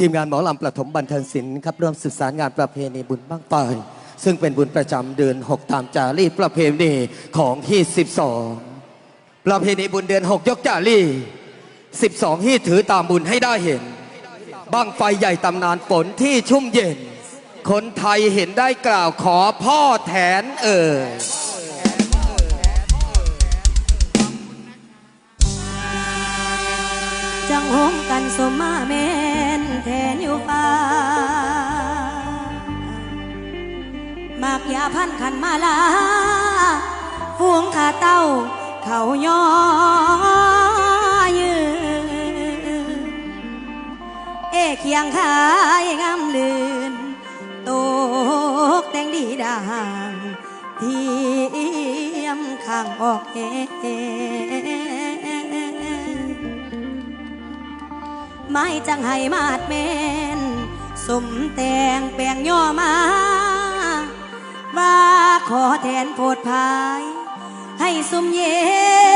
ทีมงานหมอลำประถมบันเทิงศิลป์ครับร่วมสืบสารงานประเพณีบุญบ้างไฟซึ่งเป็นบุญประจำเดือน 6 ตามจารีตประเพณีของที่ 12 ประเพณีบุญเดือน 6 ยกจารีต12 ที่ถือตามบุญให้ได้เห็น บ้างไฟใหญ่ตำนานฝนที่ชุ่มเย็น คนไทยเห็นได้กล่าวขอพ่อแทนเอ่ย จังหงกันสมมาแมนแทนอยู่ฟ้ามากยาพันขันมาลาฟูงขาเต้า เขาย่อยืนเอเคียงขายงามลืนตกแต่งดีด่างเทียมข้างออกเอ ไม่จังให้มาดเมนสมแต่งแปลงย่อมา ว่าขอแทนโพดภาย ให้สุมเย็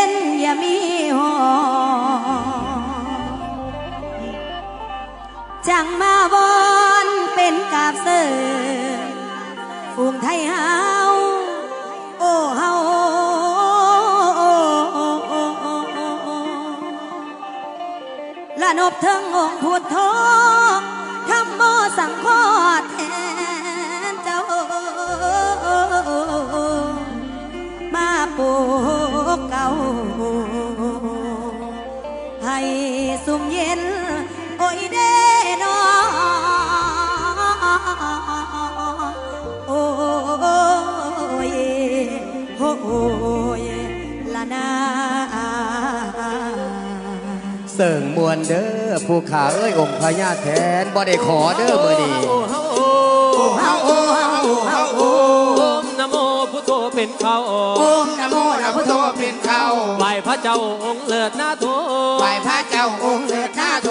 นอย่ามีหอจังมาบอนเป็นกาบเสือฝูงไทยเฮา บเทิงองค์พุทโธธรรมโมสังโฆแทนเจ้า มาปลูกเก่า ให้สุมเย็น โอ้ยเด้นอ เสิ่งมวลเด้อผู้ขาเอ้ยองค์พญาแทนบ่ได้ขอเด้อเมื่อนี้เฮาโอ้เฮาโอ้เฮาโอ้นะโมพุทโธ เป็นเขาโอมนะโมนะพุทโธเป็นเขาไหวพระเจ้าองค์เลิศนาโทไหวพระเจ้าองค์เลิศหน้าโท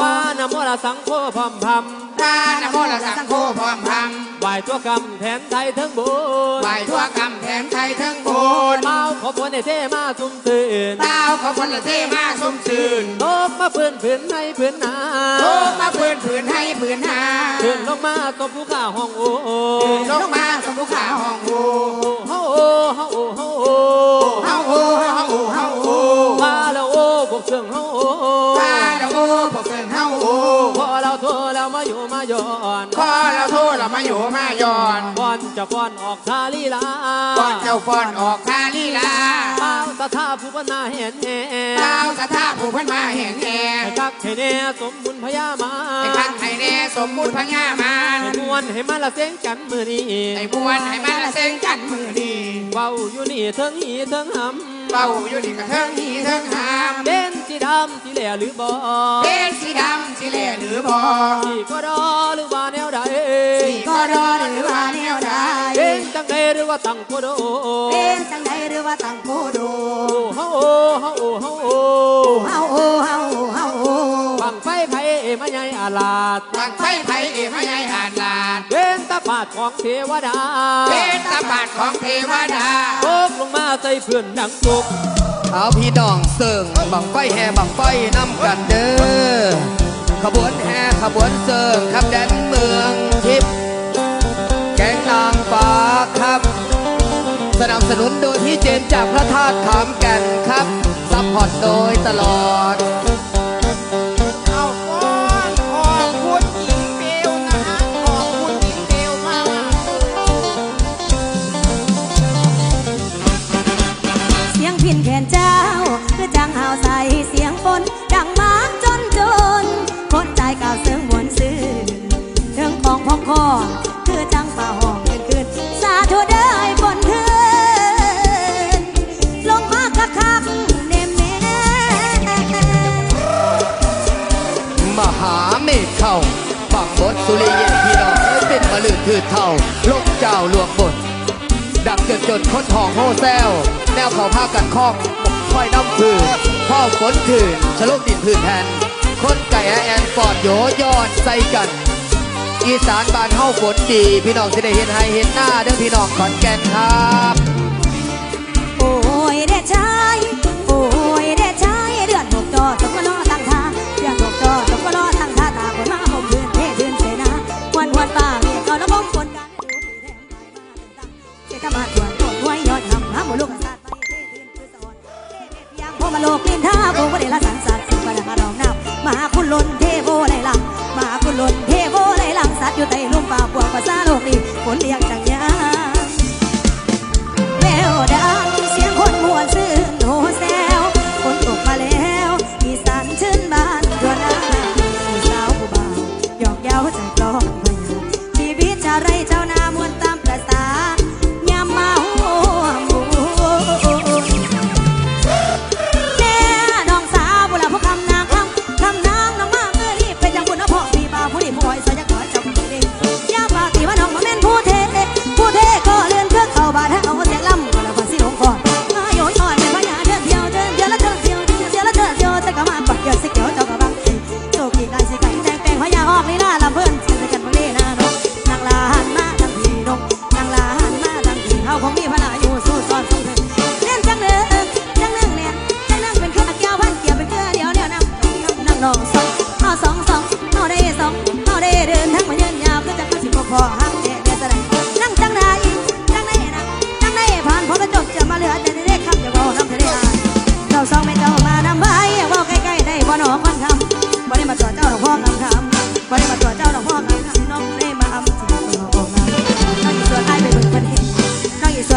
ว่านะโมละสังโฆพร้อมพำพระนะโมละสังโฆพร้อมพังไหวตัวกรรมแทนไทยทั้งบุญไหวทั่วกรรมแทนไทยทั้งโบนเมาขอพรในเทมาสุ่มตื่นเต้าขอคนละเทมาสมชื่นโลกมาพื้นผืนในผืนนาโลกมาพื้นผืนให้ผืนหาขึ้นลงมาตบผู้ข้าห้องโอ้ลงมาสมภู ขาห้องโอเฮาโอ้เฮาโอ้เฮาโอ้เฮาโอเฮาโอเฮาโอว่าโอ้พวกเสื่องเฮาโอ้พระนะโมพวกเกินเฮาโอพอเราทั่วแล้วมาอยู่มาย้อนพอเราโทรเรามาอยู่มาย้อน ป้อนจะป้อนออกทาลีลาก่อนเจ้าฟ้อนออกคาลีลาเป้าตาท่าผู้พนาเห็นแห่เต้าสถาผู้เพิ่นมาเห็นแน่ให้กักให้แน่สมบุญพญามาให้คักให้แน่สมมุติพญามารให้มวนให้มันละเสียงกันมือนี้ให้บวนให้มันละเส้นกันมือดีเว้าอยู่นี่เทิงหีเทิงหำเป่าอยู่นี่กระเทิงหีเทิงหามเป็นสีดำสีแหล่หรือบ่เป็นสีดำสีเหล่หรือบ่ สีก็ดอหรือ ว่าตั้งโคโดเป็นจังใดหรือว่าตั้งโคโดเฮาโอ้เฮาโอ้เฮาโอ้เฮาโอเฮาโอเฮาโอบังไฟไผมาใหญ่อาลาดบางไฟไผเอพญายหาดลาดเป็นตาปาดของเทวดาเป็นตาบาดของเทวดาตกลงมาใส่เพื่อนดังจุกเอาพี่น้องเสิ่งบังไฟแห่บังไฟนำกันเด้อขบวนแห่ขบวนเสิ่งครับแดนเมือง สนับสนุนโดยพี่เจนจากพระธาตุขามแก่นครับซัพพอร์ตโดยตลอด จนจดคนทองโฮแซวแนวเขาพากันคล้องค่อยน้ำพื้นพ่อฝนถืนชะโลกดินพื้นแทนคนไก่แอแอนฟอดโยยอนใส่กัน อีสานบานเฮาฝนดี พี่น้องจะได้เห็นให้เห็นหน้าเด้อพี่น้องขอนแก่นครับ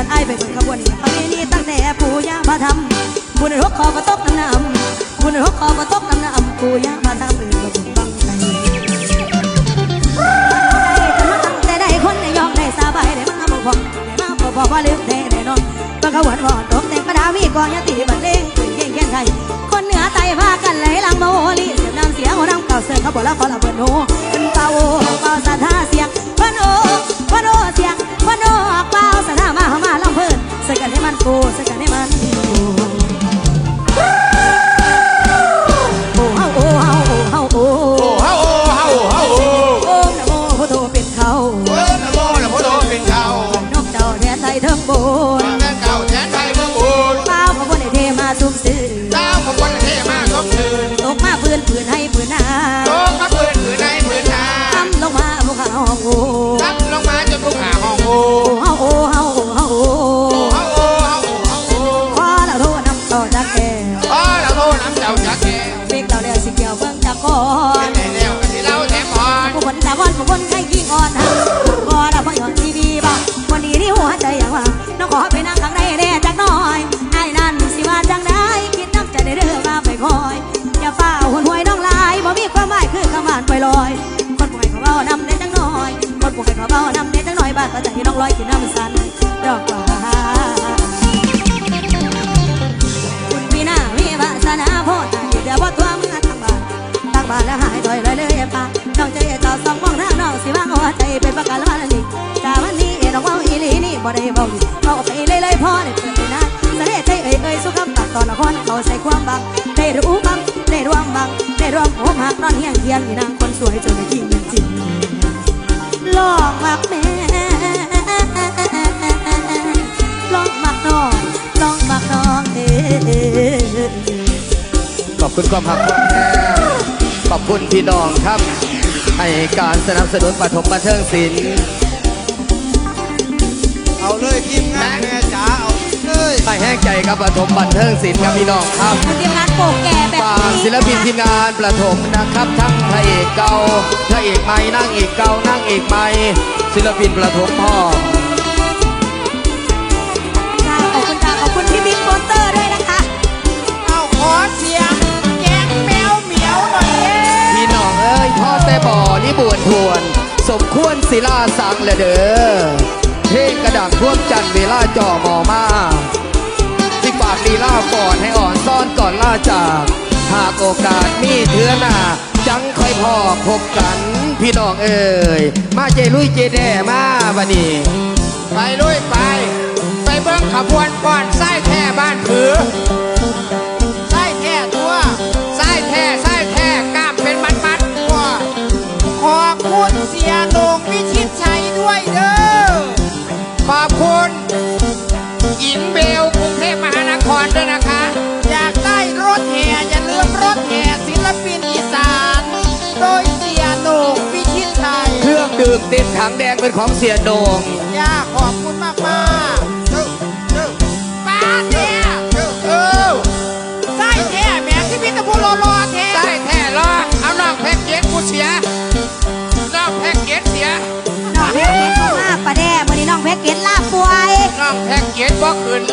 ไอ้ไปเบิ่งขบวนนี้ประเพณีตั้งแต่ปู่ย่าพาทำบุญรกคอก็ตกน้ำน้ำบุญรกคอก็ตกน้ำน้ำกูอยามาทำเอื่นก็บุญบังใจจะมาตั้งแต่ได้คนในยอกได้สบายได้มาบอกพอได้มาบอกพอว่าลืมแทงได้นอนบางขวันวอนตกแต่งประดามีกองยาตีบันเลงปืนเก่งแก่ไทยคนเหนือไตพากันไหลลังมาโอลีเสียงน้ำเสียงหัวน้ำเก่าเสือเขาบอกแล้วขอละเปิดโนเป็นเป่าเป่าสัทธาเสียงพนโอพนโอเสียงพนโอออกเป่าสัทธามา โกสักกันให้มัน อยคนป่วยเขาเบานำได้จังหน่อยคนป่วยเขาเบานำได้จังหน่อยบ้านก็จะให้น้องลอยกินน้ำสันดอกว่าคุณพี่หน้ามีวาสนาพ่อตายเดี๋ยวพ่อตัวเมื่อทางบ้านทางบ้านแล้วหายถอยเลยเลยป่าน้องใจเจ้าสองมองทางน้องสิว่างหัวใจเป็นประกันวันนี้จากวันนี้น้องว่าอีลีนี่บ่ได้เบาเอาไปเลยเลยพ่อได้เปิดไปนะเสด็จใจเอ่ยเอ่ยสุขตัดตอนละครเขาใส่ความบังได้รู้บ้างได้ร่วมบ้างได้ร่วมโอ้หักนอนเฮียงเคียงนี่นางคนสวยจนไม่ทิ้งยังจริงลองมักแม่ลองมักน้องลองมักน้องเอ้ยขอบคุณความหักความแท้ขอบคุณพี่น้องครับให้การสนับสนุนปฐมบันเทิงศิลป์ เลยให้แห้งใจครับปฐมบันเทิงศิลป์ครับพี่น้องครับทีมงานโปกแก่แบบฝากนี้ศิลปินทีมงานประถมนะครับ ทั้งพระเอกเก่าพระเอกใหม่นั่งเอกเก่านั่งเอกใหม่ศิลปินประถมพ่อค่ะขอบคุณค่ะขอบคุณพี่บิ๊กโปสเตอร์ด้วยนะคะ เอาขอเสียงแก๊งแมวเหมียวหน่อยเย้พี่น้องเอ้ยพ่อแต่บ่อนี่บวนทวน สมควรศิลาสังละเด้อเพลงกระดังท่วมจันทร์เวลาจ่อหมอมาสิฝาก ลีลาก่อนให้อ่อนซ่อนก่อนล่าจาก หากโอกาสมีเทือหน้า จังค่อยพอพบกันพี่น้องเอ้ยมาเจลุยเจแด่มาบัดนี้ไปลุยไป ไปเบิ้งขบวนก่อนไส้แท่บ้านผือไส้แท่ตัวไส้แท่ไส้แท่กล้ามเป็นมัดมัดๆว้าขอบคุณเสียนงวิชิตชัย ถังแดงเป็นของเสียโดงย่าขอบคุณมากมาป้าเนี่ใช่แท่แม่ที่พิตะพูรอรอแท่ใช่แท่รอเอานอกแพ็กเกจกูเสียนอกแพ็กเกจเสียนองแพ็กเกจมาปลาแด่มื่อนี้น้องแพ็กเกจลาป่วยน้องแพ็กเกจบ่ขึ้น